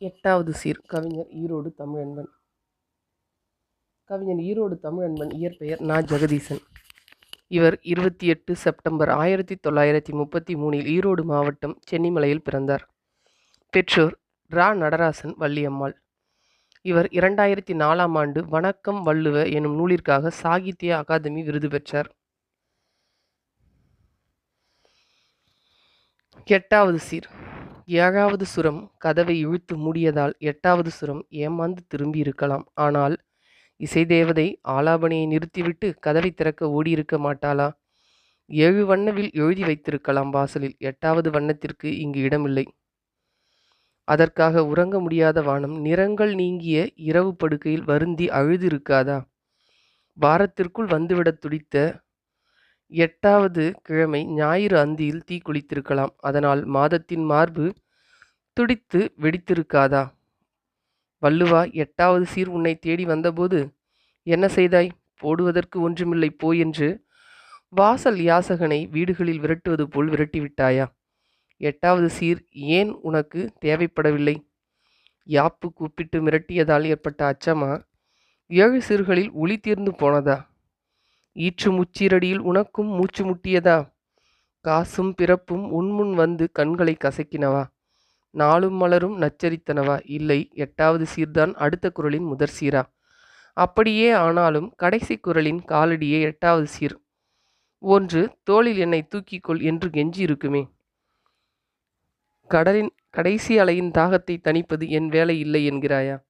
எட்டாவது சீர் கவிஞர் ஈரோடு தமிழன்பன். கவிஞர் ஈரோடு தமிழன்பன் இயற்பெயர் நா. ஜெகதீசன். இவர் இருபத்தி எட்டு செப்டம்பர் ஆயிரத்தி தொள்ளாயிரத்தி முப்பத்தி மூணில் ஈரோடு மாவட்டம் சென்னிமலையில் பிறந்தார். பெற்றோர் ரா. நடராசன் வள்ளியம்மாள். இவர் இரண்டாயிரத்தி நாலாம் ஆண்டு வணக்கம் வள்ளுவ எனும் நூலிற்காக சாகித்ய அகாதமி விருது பெற்றார். எட்டாவது சீர் ஏழாவது சுரம் கதவை இழுத்து மூடியதால் எட்டாவது சுரம் ஏமாந்து திரும்பி இருக்கலாம். ஆனால் இசைதேவதை ஆலாபனையை நிறுத்திவிட்டு கதவை திறக்க ஓடியிருக்க மாட்டாளா? ஏழு வண்ணவில் எழுதி வைத்திருக்கலாம் வாசலில். எட்டாவது வண்ணத்திற்கு இங்கு இடமில்லை. அதற்காக உறங்க முடியாத வானம் நிறங்கள் நீங்கிய இரவு படுக்கையில் வருந்தி அழுதிருக்காதா வாரத்திற்குள் வந்துவிடத் துடித்த எட்டாவது கிழமை ஞாயிறு அந்தியில் தீக்குளித்திருக்கலாம் அதனால் மாதத்தின் மார்பு துடித்து வெடித்திருக்காதா? வள்ளுவா எட்டாவது சீர் உன்னை தேடி வந்தபோது என்ன செய்தாய்? போடுவதற்கு ஒன்றுமில்லை போ என்று வாசல் யாசகனை வீடுகளில் விரட்டுவது போல் விரட்டிவிட்டாயா? எட்டாவது சீர் ஏன் உனக்கு தேவைப்படவில்லை? யாப்பு கூப்பிட்டு மிரட்டியதால் ஏற்பட்ட அச்சமா? ஏழு சீர்களில் ஒளி தீர்ந்து போனதா? ஈற்று முச்சீரடியில் உனக்கும் மூச்சு முட்டியதா? காசும் பிறப்பும் உன்முன் வந்து கண்களை கசக்கினவா? நாளும் மலரும் நச்சரித்தனவா? இல்லை எட்டாவது சீர்தான் அடுத்த குரலின் முதற் சீரா. அப்படியே ஆனாலும் கடைசி குரலின் காலடியே எட்டாவது சீர். ஒன்று தோளில் என்னை தூக்கிக்கொள் என்று கெஞ்சி இருக்குமே. கடலின் கடைசி அலையின் தாகத்தை தணிப்பது என் வேலை இல்லை என்கிறாயா?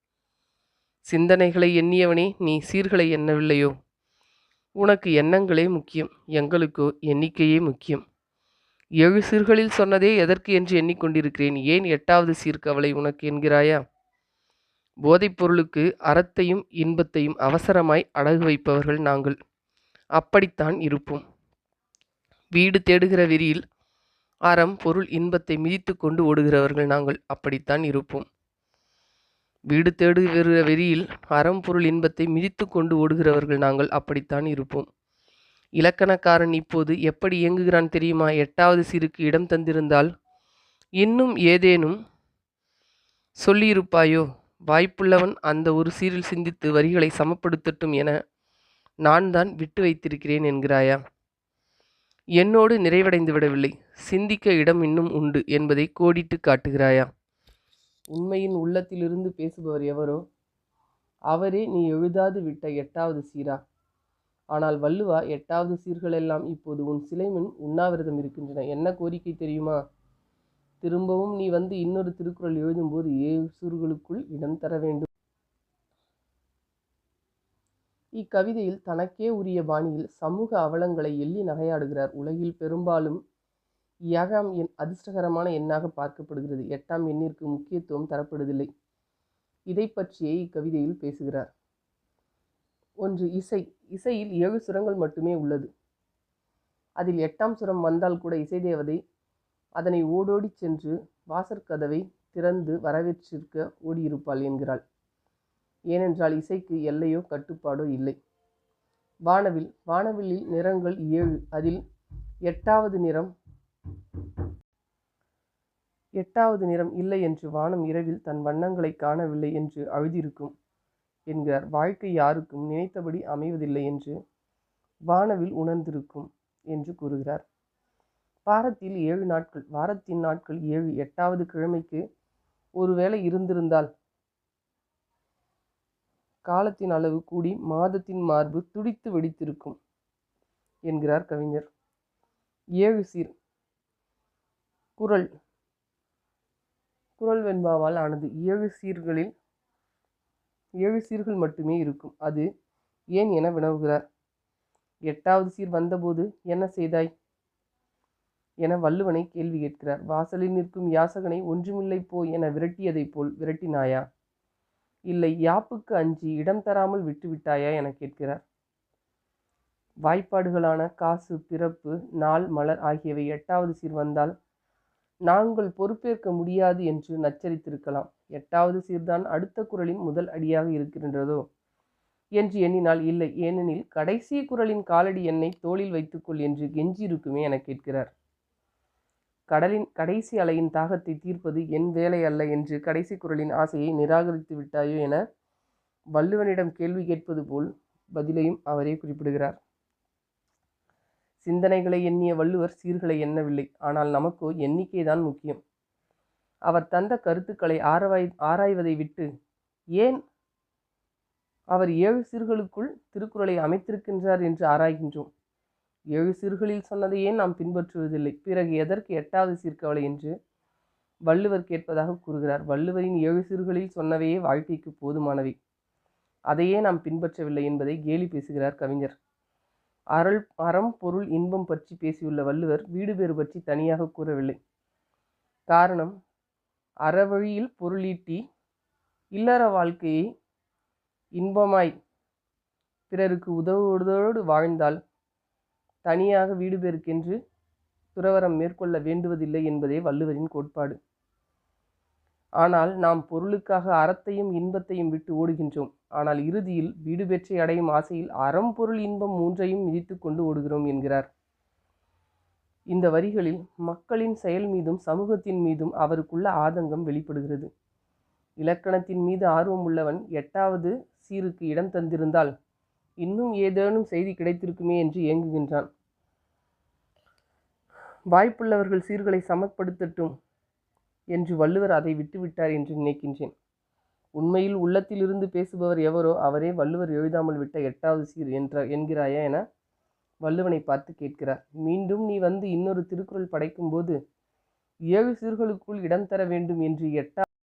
சிந்தனைகளை எண்ணியவனே நீ சீர்களை எண்ணவில்லையோ? உனக்கு எண்ணங்களே முக்கியம் எங்களுக்கோ எண்ணிக்கையே முக்கியம். ஏழு சீர்களில் சொன்னதே எதற்கு என்று எண்ணிக்கொண்டிருக்கிறேன் ஏன் எட்டாவது சீர்கவலை உனக்கு என்கிறாயா? போதைப் பொருளுக்கு அறத்தையும் இன்பத்தையும் அவசரமாய் அடகு வைப்பவர்கள் நாங்கள் அப்படித்தான் இருப்போம். வீடு தேடுகிற வெறியில் அறம் பொருள் இன்பத்தை மிதித்து கொண்டு ஓடுகிறவர்கள் நாங்கள் அப்படித்தான் இருப்போம். வீடு தேடுகிற வெறியில் அறம்பொருள் இன்பத்தை மிதித்து கொண்டு ஓடுகிறவர்கள் நாங்கள் அப்படித்தான் இருப்போம். இலக்கணக்காரன் இப்போது எப்படி இயங்குகிறான் தெரியுமா? எட்டாவது சீருக்கு இடம் தந்திருந்தால் இன்னும் ஏதேனும் சொல்லியிருப்பாயோ? வாய்ப்புள்ளவன் அந்த ஒரு சீரில் சிந்தித்து வரிகளை சமப்படுத்தட்டும் என நான் தான் விட்டு வைத்திருக்கிறேன் என்கிறாயா? என்னோடு நிறைவடைந்து விடவில்லை. சிந்திக்க இடம் இன்னும் உண்டு என்பதை கோடிட்டு காட்டுகிறாயா? உண்மையின் உள்ளத்திலிருந்து பேசுபவர் எவரோ அவரே நீ எழுதாது விட்ட எட்டாவது சீரா. ஆனால் வள்ளுவா எட்டாவது சீர்களெல்லாம் இப்போது உன் சிலை முன் உண்ணாவிரதம் இருக்கின்றன. என்ன கோரிக்கை தெரியுமா? திரும்பவும் நீ வந்து இன்னொரு திருக்குறள் எழுதும்போது ஏழு சூர்களுக்குள் இடம் தர வேண்டும். இக்கவிதையில் தனக்கே உரிய பாணியில் சமூக அவலங்களை எள்ளி நகையாடுகிறார். உலகில் பெரும்பாலும் ஏழாம் எண் அதிர்ஷ்டகரமான எண்ணாக பார்க்கப்படுகிறது. எட்டாம் எண்ணிற்கு முக்கியத்துவம் தரப்படுவதில்லை. இதை பற்றியே இக்கவிதையில் பேசுகிறார். ஒன்று இசை. இசையில் ஏழு சுரங்கள் மட்டுமே உள்ளது. அதில் எட்டாம் சுரம் வந்தால் கூட இசை தேவதை அதனை ஓடோடி சென்று வாசற்கதவை திறந்து வரவேற்றிருக்க ஓடியிருப்பாள் என்கிறாள். ஏனென்றால் இசைக்கு எல்லையோ கட்டுப்பாடோ இல்லை. வானவில் வானவில்லில் நிறங்கள் ஏழு. அதில் எட்டாவது நிறம் எட்டாவது நிறம் இல்லை என்று வானம் இரவில் தன் வண்ணங்களை காணவில்லை என்று அழுதிருக்கும் என்கிறார். வாழ்க்கை யாருக்கும் நினைத்தபடி அமைவதில்லை என்று வானவில் உணர்ந்திருக்கும் என்று கூறுகிறார். வாரத்தில் ஏழு நாட்கள் வாரத்தின் நாட்கள் ஏழு எட்டாவது கிழமைக்கு ஒருவேளை இருந்திருந்தால் காலத்தின் அளவு கூடி மாதத்தின் மார்பு துடித்து வெடித்திருக்கும் என்கிறார் கவிஞர். ஏழு சீர் குரல். குரல் வெண்பாவால் ஆனது. ஏழு சீர்களில் ஏழு சீர்கள் மட்டுமே இருக்கும். அது ஏன் என வினவுகிறார். எட்டாவது சீர் வந்தபோது என்ன செய்தாய்? என வள்ளுவனை கேள்வி கேட்கிறார். வாசலில் நிற்கும் யாசகனை ஒன்றுமில்லை போ என விரட்டியதைப் போல் விரட்டினாயா? இல்லை யாப்புக்கு அஞ்சி இடம் தராமல் விட்டுவிட்டாயா என கேட்கிறார். வாய்ப்பாடுகளான காசு பிறப்பு நாள் மலர் ஆகியவை எட்டாவது சீர் வந்தால் நாங்கள் பொறுப்பேற்க முடியாது என்று நச்சரித்திருக்கலாம். எட்டாவது சீர்தான் அடுத்த குரலின் முதல் அடியாக இருக்கின்றதோ? என்று எண்ணினால் இல்லை. ஏனெனில் கடைசி குரலின் காலடி எண்ணை தோளில் வைத்துக்கொள் என்று கெஞ்சியிருக்குமே என கேட்கிறார். கடலின் கடைசி அலையின் தாகத்தை தீர்ப்பது என் வேலை அல்ல என்று கடைசி குரலின் ஆசையை நிராகரித்து விட்டாயோ என வள்ளுவனிடம் கேள்வி கேட்பது போல் பதிலையும் அவரே குறிப்பிடுகிறார். சிந்தனைகளை எண்ணிய வள்ளுவர் சீர்களை எண்ணவில்லை. ஆனால் நமக்கோ எண்ணிக்கைதான் முக்கியம். அவர் தந்த கருத்துக்களை ஆராய் ஆராய்வதை விட்டு ஏன் அவர் ஏழு சீர்களுக்குள் திருக்குறளை அமைத்திருக்கின்றார் என்று ஆராய்கின்றோம். ஏழு சீர்களில் சொன்னதையே நாம் பின்பற்றுவதில்லை. பிறகு எதற்கு எட்டாவது சீர்கவலை என்று வள்ளுவர் கேட்பதாக கூறுகிறார். வள்ளுவரின் ஏழு சீர்களில் சொன்னவையே வாழ்க்கைக்கு போதுமானவை. அதையே நாம் பின்பற்றவில்லை என்பதை கேலி பேசுகிறார் கவிஞர். அருள் அறம் பொருள் இன்பம் பற்றி பேசியுள்ள வள்ளுவர் வீடு பேறு பற்றி தனியாக கூறவில்லை. காரணம் அறவழியில் பொருளீட்டி இல்லற வாழ்க்கையை இன்பமாய் பிறருக்கு உதவுவதோடு வாழ்ந்தால் தனியாக வீடு பேருக்கென்று துறவரம் மேற்கொள்ள வேண்டுவதில்லை என்பதே வள்ளுவரின் கோட்பாடு. ஆனால் நாம் பொருளுக்காக அறத்தையும் இன்பத்தையும் விட்டு ஓடுகின்றோம். ஆனால் இறுதியில் வீடு பெற்றை அடையும் ஆசையில் அறம் பொருள் இன்பம் மூன்றையும் மிதித்து கொண்டு ஓடுகிறோம் என்கிறார். இந்த வரிகளில் மக்களின் செயல் மீதும் சமூகத்தின் மீதும் அவருக்குள்ள ஆதங்கம் வெளிப்படுகிறது. இலக்கணத்தின் மீது ஆர்வம் உள்ளவன் எட்டாவது சீருக்கு இடம் தந்திருந்தால் இன்னும் ஏதேனும் செய்தி கிடைத்திருக்குமே என்று ஏங்குகின்றான். வாய்ப்புள்ளவர்கள் சீர்களை சமப்படுத்தட்டும் என்று வள்ளுவர் அதை விட்டுவிட்டார் என்று நினைக்கின்றேன். உண்மையில் உள்ளத்திலிருந்து பேசுபவர் எவரோ அவரே வள்ளுவர் எழுதாமல் விட்ட எட்டாவது சீர் என்ற என்கிறாயா என வள்ளுவனை பார்த்து கேட்கிறார். மீண்டும் நீ வந்து இன்னொரு திருக்குறள் படைக்கும்போது ஏழு சீர்களுக்குள் இடம் தர வேண்டும் என்று எட்டா